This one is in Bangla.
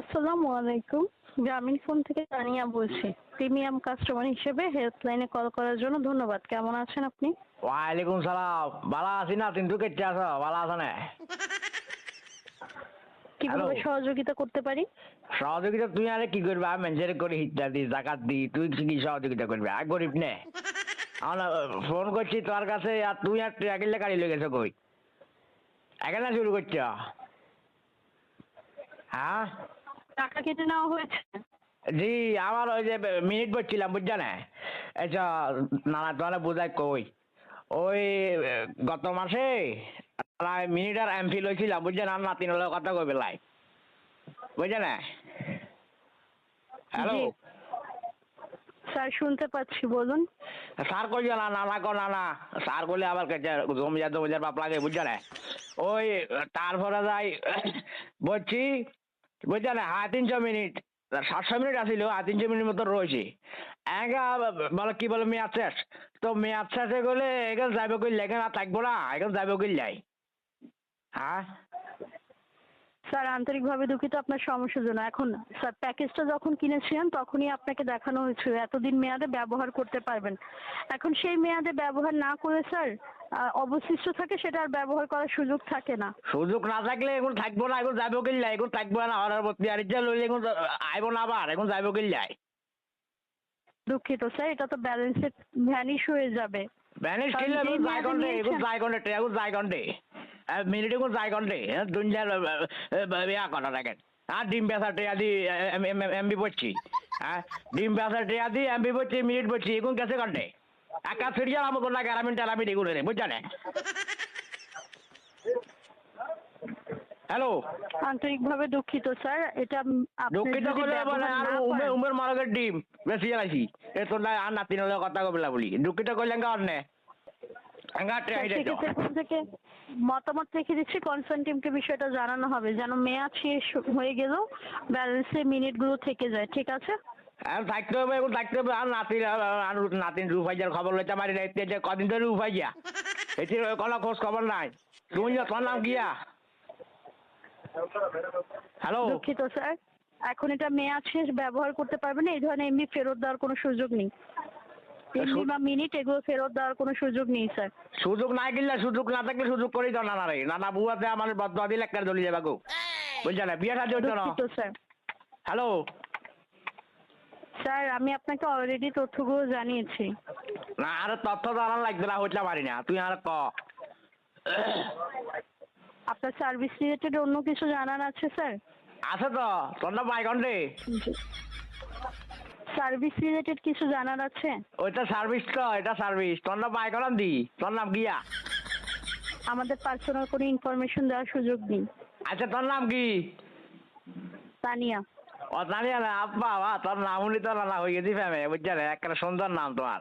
আসসালামু আলাইকুম। গ্রামীণ ফোন থেকে তানিয়া বলছি। প্রিমিয়াম কাস্টমার হিসেবে হেল্পলাইনে কল করার জন্য ধন্যবাদ। কেমন আছেন আপনি? ওয়ালাইকুম সালাম। ভালো আছি না? কিন্তু কেটে আছো? ভালো আছো না? কীভাবে. সহযোগিতা করতে পারি? সহযোগিতা তুই আরে কি করবি? আমি মেনজের করে হিটটা দি জাকাত দি তুই কি সহযোগিতা করবি? আর গরিব নে। আমরা ফোন করছি তোর কাছে আর তুই আর ট্রাকিলে গাড়ি লেগে গেছো কই? এখানে শুরু করছ? হ্যাঁ? টাকা কেটে নেওয়া হয়েছে? জি আমার ওই যে মিনিট বলছিলাম বুঝছ না আচ্ছা নানা তোমার বোঝাই কই। ওই গত মাসে মিনিট আর এমপি লইছিলাম বুঝছেন আর নাতিন হলে কথা কই বেলায়? বুঝছে না হ্যালো স্যার শুনতে পাচ্ছি বলুন। স্যার কই না নানা কো নানা। স্যার করলে আবার জমিয়া জমিদার বাপ লাগে বুঝছে না ওই তারপরে যাই বলছি বুঝছে না হ্যাঁ তিনশো মিনিট। সাতশো মিনিট আসিল আর তিনশো মিনিট মতো রয়েছে। একা, বলে, কি বলে, মেয়াদ শেষ? তো মেয়াদ শেষে গেলে, এখানে যাবে কই এখানে আর থাকব না, এখানে যাবে কই যাই হ্যাঁ? স্যার আন্তরিকভাবে দুঃখিত আপনার সমস্যার জন্য। এখন স্যার প্যাকেজটা যখন কিনেছিলেন তখনই আপনাকে দেখানো হয়েছিল। এতদিন মেয়াদে ব্যবহার করতে পারবেন। এখন সেই মেয়াদে ব্যবহার না করে স্যার অবশিষ্ট থাকে সেটা আর ব্যবহার করার সুযোগ থাকে না। সুযোগ না থাকলে এখন থাকব না এখন যাব কিল যাই এখন থাকব না অর্ডার প্রতি আর যা লইলে এখন আইবো না আবার এখন যাব কিল দুঃখিত স্যার এটা তো ব্যালেন্সে ভ্যানিশ হয়ে যাবে। ব্যানিশ কারণ কিনলে এখন এখন এখন কন্টে মিনিটে এখন যাই দুনিয়ার ইয়া করা দেখেন। হ্যাঁ ডিম বেসা টেয়া দি এমবি পড়ছি। হ্যাঁ ডিম বেসা টেয়া দি এমবি পড়ছি মিনিট পড়ছি এখন গেছে কন্টে একা সিরিয়াল আমার কোনো গ্যারামিন টেরামিন এগুলো রে বুঝছেন হ্যালো আন্তরিকভাবে দুঃখিত স্যার। এটা দুঃখিত করলে বলে আর উমের উমের মারকের ডিম বেশি আলাইছি এ তোর না আর নাতিন হলে কথা কবিলা বলি দুঃখিত করলে এঙ্গা থেকে। মতামত রেখে দিচ্ছি কনসার্ন টিমকে বিষয়টা জানানো হবে। যেন মেয়াদ শেষ হয়ে গেলেও ব্যালেন্সে মিনিটগুলো থেকে যায় ঠিক আছে? আর থাকতে হবে এখন থাকতে হবে। আর নাতিন আর নাতিন রুফাইজার খবর লইতে পারি না এতে কদিন ধরে রুফাইয়া এটি কোনো খোঁজ খবর নাই। তুমি তোমার নাম কিয়া হ্যালো দুঃখিত স্যার এখন এটা মেয়াদ শেষ ব্যবহার করতে পারবে না এই ধরনের এমনি ফেরত দেওয়ার কোনো সুযোগ নেই। এমনি বা মিনিট এগুলো ফেরত দেওয়ার কোনো সুযোগ নেই স্যার। সুযোগ সুযোগ না থাকলে সুযোগ দাও নানা রে। নানা বুয়াতে আমার বদ দিলে একটা জ্বলি যাবে গো। বুঝছে না? বিয়ে সাথে হচ্ছে না। স্যার। হ্যালো? স্যার আমি আপনাকে অলরেডি তথ্যগুলো জানিয়েছি। না আর তথ্য জানার লাগবে না হইতে পারি না। তুই আর ক? আপনার সার্ভিস রিলেটেড অন্য কিছু জানার আছে স্যার? আছে তো। তোর নাম বাইকন রে। সার্ভিস রিলেটেড কিছু জানার আছে? ওইটা সার্ভিস তো এটা সার্ভিস তোর নাম বাইকন দি। তোর নাম গিয়া। আমাদের পার্সোনাল কোনো ইনফরমেশন দেওয়ার সুযোগ নেই। আচ্ছা তোর নাম কি? তানিয়া। ও তানিয়া না আব্বা তোর নাম উনি তো না হয়ে গেছি ফ্যামে বুঝছে একটা সুন্দর নাম তোমার।